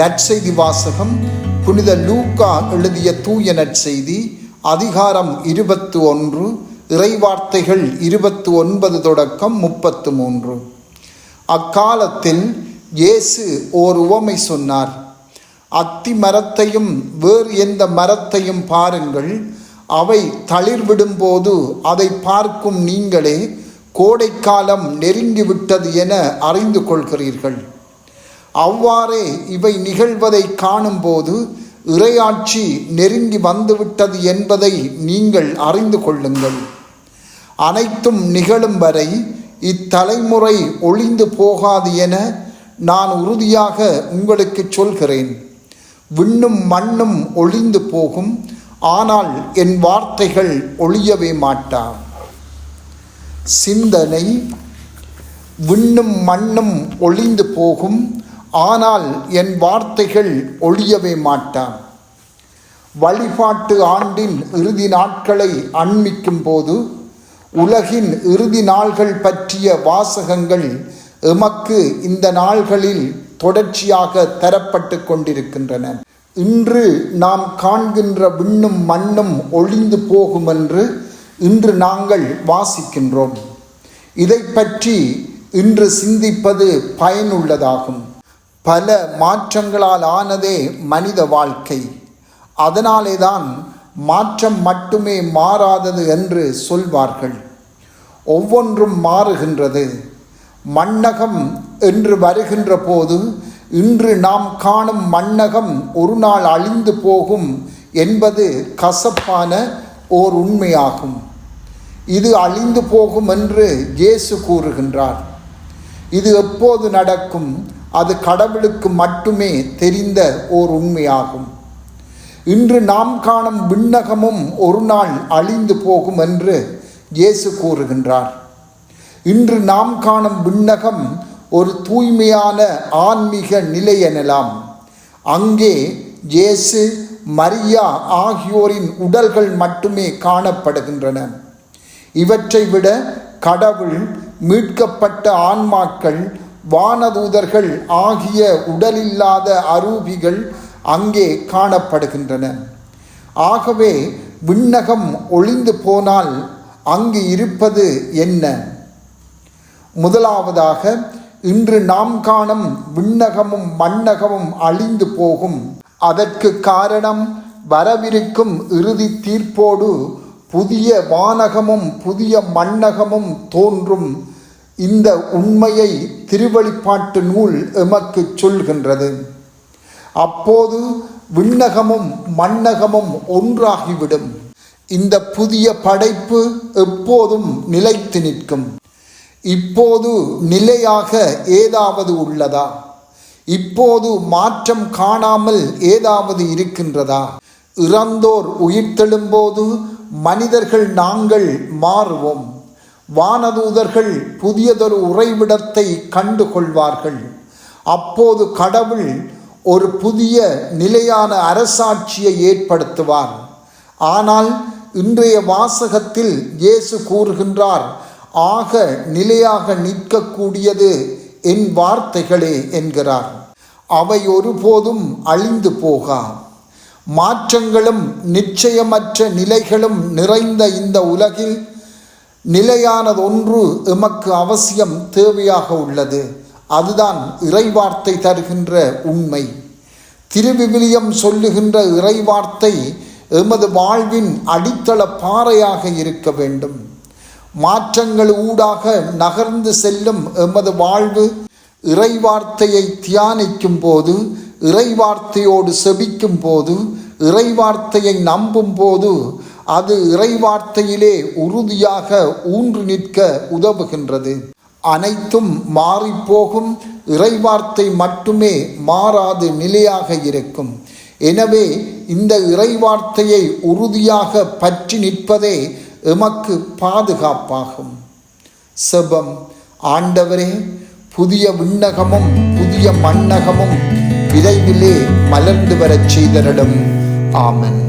நற்செய்தி வாசகம் புனித லூக்கா எழுதிய தூய நற்செய்தி அதிகாரம் இருபத்து ஒன்று இறைவார்த்தைகள் இருபத்து ஒன்பது தொடக்கம் முப்பத்து மூன்று. அக்காலத்தில் இயேசு ஓர் உவமை சொன்னார் அத்தி மரத்தையும் வேறு எந்த மரத்தையும் பாருங்கள் அவை தளிர்விடும்போது அதை பார்க்கும் நீங்களே கோடைக்காலம் நெருங்கிவிட்டது என அறிந்து கொள்கிறீர்கள். அவ்வாறே இவை நிகழ்வதை காணும்போது இறையாட்சி நெருங்கி வந்துவிட்டது என்பதை நீங்கள் அறிந்து கொள்ளுங்கள். அனைத்தும் நிகழும் வரை இத்தலைமுறை ஒளிந்து போகாது என நான் உறுதியாக உங்களுக்கு சொல்கிறேன். விண்ணும் மண்ணும் ஒளிந்து போகும் ஆனால் என் வார்த்தைகள் ஒளியவே மாட்டா. சிந்தனை விண்ணும் மண்ணும் ஒளிந்து போகும் ஆனால் என் வார்த்தைகள் ஒழியவே மாட்டான். வழிபாட்டு ஆண்டின் இறுதி நாட்களை அண்மிக்கும் போது உலகின் இறுதி நாள்கள் பற்றிய வாசகங்கள் எமக்கு இந்த நாள்களில் தொடர்ச்சியாக தரப்பட்டு கொண்டிருக்கின்றன. இன்று நாம் காண்கின்ற விண்ணும் மண்ணும் ஒளிந்து போகும் என்று இன்று நாங்கள் வாசிக்கின்றோம். இதை பற்றி இன்று சிந்திப்பது பயனுள்ளதாகும். பல மாற்றங்களால் ஆனதே மனித வாழ்க்கை. அதனாலே தான் மாற்றம் மட்டுமே மாறாதது என்று சொல்வார்கள். ஒவ்வொன்றும் மாறுகின்றது. மண்ணகம் என்று வருகின்ற போது இன்று நாம் காணும் மண்ணகம் ஒரு நாள் அழிந்து போகும் என்பது கசப்பான ஓர் உண்மையாகும். இது அழிந்து போகும் என்று இயேசு கூறுகின்றார். இது எப்போது நடக்கும்? அது கடவுளுக்கு மட்டுமே தெரிந்த ஓர் உண்மையாகும். இன்று நாம் காணும் விண்ணகமும் ஒரு நாள் அழிந்து போகும் என்று இயேசு கூறுகின்றார். இன்று நாம் காணும் விண்ணகம் ஒரு தூய்மையான ஆன்மீக நிலை எனலாம். அங்கே இயேசு மரியா ஆகியோரின் உடல்கள் மட்டுமே காணப்படுகின்றன. இவற்றை விட கடவுள் மீட்கப்பட்ட ஆன்மாக்கள் வானதூதர்கள் ஆகிய உடலில்லாத அரூபிகள் அங்கே காணப்படுகின்றன. ஆகவே விண்ணகம் ஒளிந்து போனால் அங்கு இருப்பது என்ன? முதலாவதாக இன்று நாம் காணும் விண்ணகமும் மண்ணகமும் அழிந்து போகும். அதற்கு காரணம் வரவிருக்கும் இறுதி தீர்ப்போடு புதிய வானகமும் புதிய மண்ணகமும் தோன்றும். இந்த உண்மையை திருவழிப்பாட்டு நூல் எமக்கு சொல்கின்றது. அப்போது விண்ணகமும் மண்ணகமும் ஒன்றாகிவிடும். இந்த புதிய படைப்பு எப்போதும் நிலைத்து நிற்கும். இப்போது நிலையாக ஏதாவது உள்ளதா? இப்போது மாற்றம் காணாமல் ஏதாவது இருக்கின்றதா? இறந்தோர் உயிர்த்தெழும்போது மனிதர்கள் நாங்கள் மாறுவோம். வானதூதர்கள் புதியதொரு உறைவிடத்தை கண்டு கொள்வார்கள் அப்போது கடவுள் ஒரு புதிய நிலையான அரசாட்சியை ஏற்படுத்துவார். ஆனால் இன்றைய வாசகத்தில் இயேசு கூறுகின்றார் ஆக நிலையாக நிற்கக்கூடியது என் வார்த்தைகளே என்கிறார். அவை ஒருபோதும் அழிந்து போகா. மாற்றங்களும் நிச்சயமற்ற நிலைகளும் நிறைந்த இந்த உலகில் நிலையானதொன்று எமக்கு அவசியம் தேவையாக உள்ளது. அதுதான் இறைவார்த்தை தருகின்ற உண்மை. திருவிவிலியம் சொல்லுகின்ற இறைவார்த்தை எமது வாழ்வின் அடித்தள பாறையாக இருக்க வேண்டும். மாற்றங்கள் ஊடாக நகர்ந்து செல்லும் எமது வாழ்வு இறைவார்த்தையை தியானிக்கும் போது இறைவார்த்தையோடு செபிக்கும் போது இறைவார்த்தையை நம்பும் போது அது இறைவார்த்தையிலே உறுதியாக ஊன்று நிற்க உதவுகின்றது. அனைத்தும் மாறிப்போகும் இறைவார்த்தை மட்டுமே மாறாது நிலையாக இருக்கும். எனவே இந்த இறைவார்த்தையை உறுதியாக பற்றி நிற்பதே எமக்கு பாதுகாப்பாகும். செபம். ஆண்டவரே புதிய விண்ணகமும் புதிய மண்ணகமும் விரைவிலே மலர்ந்து வரச் செய்தரிடம் ஆமன்.